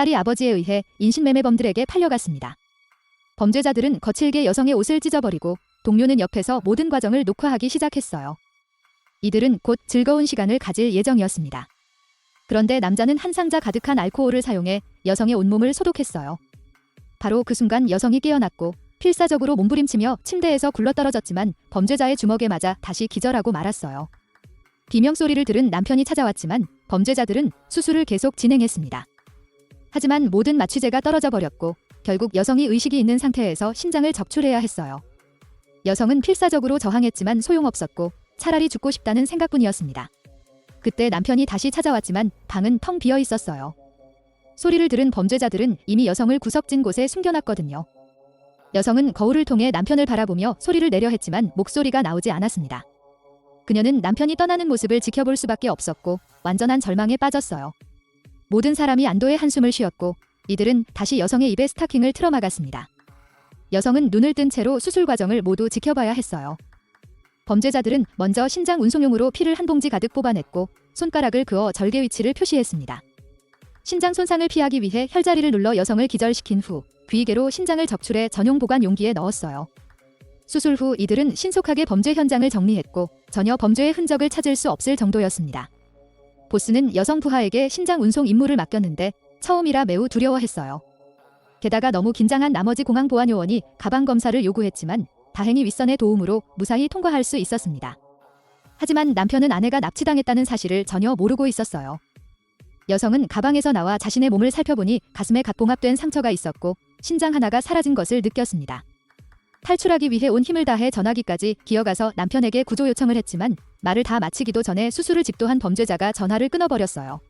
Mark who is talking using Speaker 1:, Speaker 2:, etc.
Speaker 1: 딸이 아버지에 의해 인신매매범들에게 팔려갔습니다. 범죄자들은 거칠게 여성의 옷을 찢어버리고 동료는 옆에서 모든 과정을 녹화하기 시작했어요. 이들은 곧 즐거운 시간을 가질 예정이었습니다. 그런데 남자는 한 상자 가득한 알코올을 사용해 여성의 온몸을 소독했어요. 바로 그 순간 여성이 깨어났고 필사적으로 몸부림치며 침대에서 굴러떨어졌지만 범죄자의 주먹에 맞아 다시 기절하고 말았어요. 비명 소리를 들은 남편이 찾아왔지만 범죄자들은 수술을 계속 진행했습니다. 하지만 모든 마취제가 떨어져 버렸고 결국 여성이 의식이 있는 상태에서 신장을 적출해야 했어요. 여성은 필사적으로 저항했지만 소용없었고 차라리 죽고 싶다는 생각뿐이었습니다. 그때 남편이 다시 찾아왔지만 방은 텅 비어 있었어요. 소리를 들은 범죄자들은 이미 여성을 구석진 곳에 숨겨놨거든요. 여성은 거울을 통해 남편을 바라보며 소리를 내려 했지만 목소리가 나오지 않았습니다. 그녀는 남편이 떠나는 모습을 지켜볼 수밖에 없었고 완전한 절망에 빠졌어요. 모든 사람이 안도의 한숨을 쉬었고 이들은 다시 여성의 입에 스타킹을 틀어막았습니다. 여성은 눈을 뜬 채로 수술 과정을 모두 지켜봐야 했어요. 범죄자들은 먼저 신장 운송용으로 피를 한 봉지 가득 뽑아냈고 손가락을 그어 절개 위치를 표시했습니다. 신장 손상을 피하기 위해 혈자리를 눌러 여성을 기절시킨 후 귀이개로 신장을 적출해 전용 보관 용기에 넣었어요. 수술 후 이들은 신속하게 범죄 현장을 정리했고 전혀 범죄의 흔적을 찾을 수 없을 정도였습니다. 보스는 여성 부하에게 신장 운송 임무를 맡겼는데 처음이라 매우 두려워했어요. 게다가 너무 긴장한 나머지 공항 보안 요원이 가방 검사를 요구했지만 다행히 윗선의 도움으로 무사히 통과할 수 있었습니다. 하지만 남편은 아내가 납치당했다는 사실을 전혀 모르고 있었어요. 여성은 가방에서 나와 자신의 몸을 살펴보니 가슴에 갓봉합된 상처가 있었고 신장 하나가 사라진 것을 느꼈습니다. 탈출하기 위해 온 힘을 다해 전화기까지 기어가서 남편에게 구조 요청을 했지만 말을 다 마치기도 전에 수술을 집도한 범죄자가 전화를 끊어버렸어요.